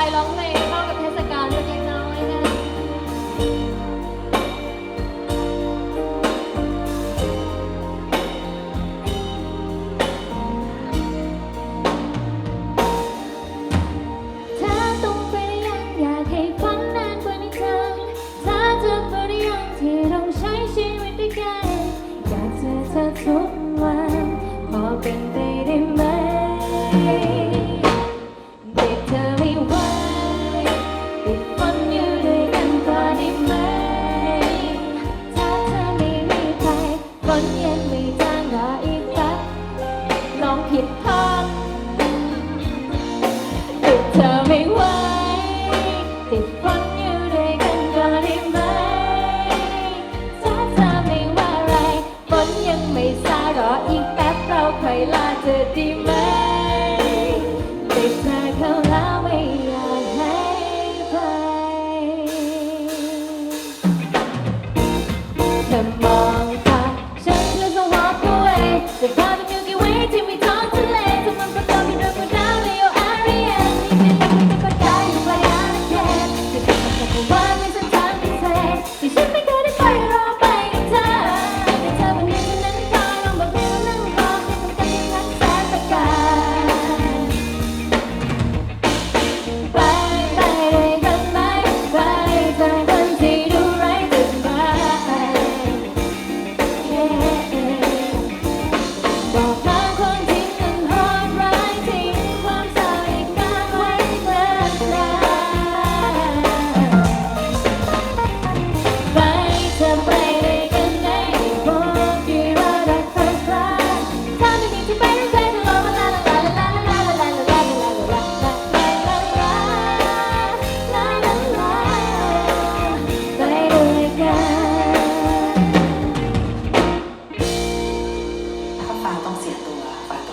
ายร้องเพลง ผิดพลาดติดเธอไม่ไหวติดคนอยู่ด้วยกันก็ได้ไหมถ้าเธอไม่ว่าอะไรฝนยังไม่ซาหรออีกแป๊บเราค่อยลาเธอดีไหม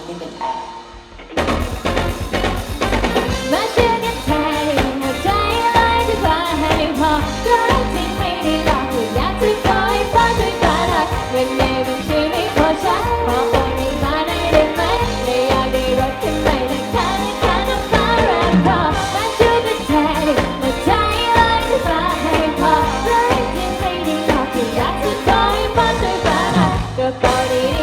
ฟ้าต้องไม่เป็นแอร์มาเชื่อกันแทนหัวใจเลยที่ฟ้าให้พอรักจริงไม่ได้หลอกอยากจะคอยฟ้าด้วยฟ้ารักเงินในบัญชีไม่พอใช้ขอโอนให้มาได้ได้ไหมเลยอยากได้รถคันใหม่นะคะนะคะน้ำฟ้าแรงพอมาเชื่อกันแทนหัวใจเลยที่ฟ้าให้พอรักจริงไม่ได้หลอกอยากจะคอยฟ้าด้วยฟ้ารักกระเป๋าดี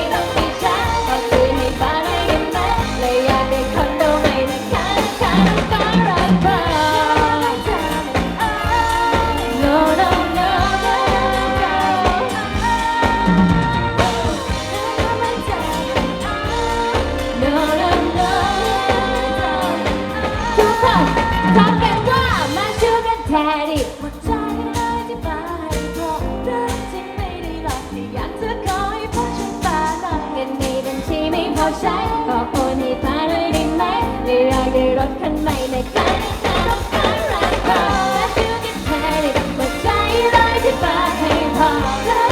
คนทำกันว่ามาช่วยกันแทนดิหมดใจเลยที่มาให้เพราะรักจริงไม่ได้หลอกที่อยากจะขอให้พอฉันตาหน่อยเงินในบัญชีไม่พอใช้ขอโอนให้พานเลยได้ไหมเลยอยากได้รถคันใหม่ในคันนคันรถคันแรงพอมาช่วยกันแทนดิหมดใจเลยที่มาให้พอ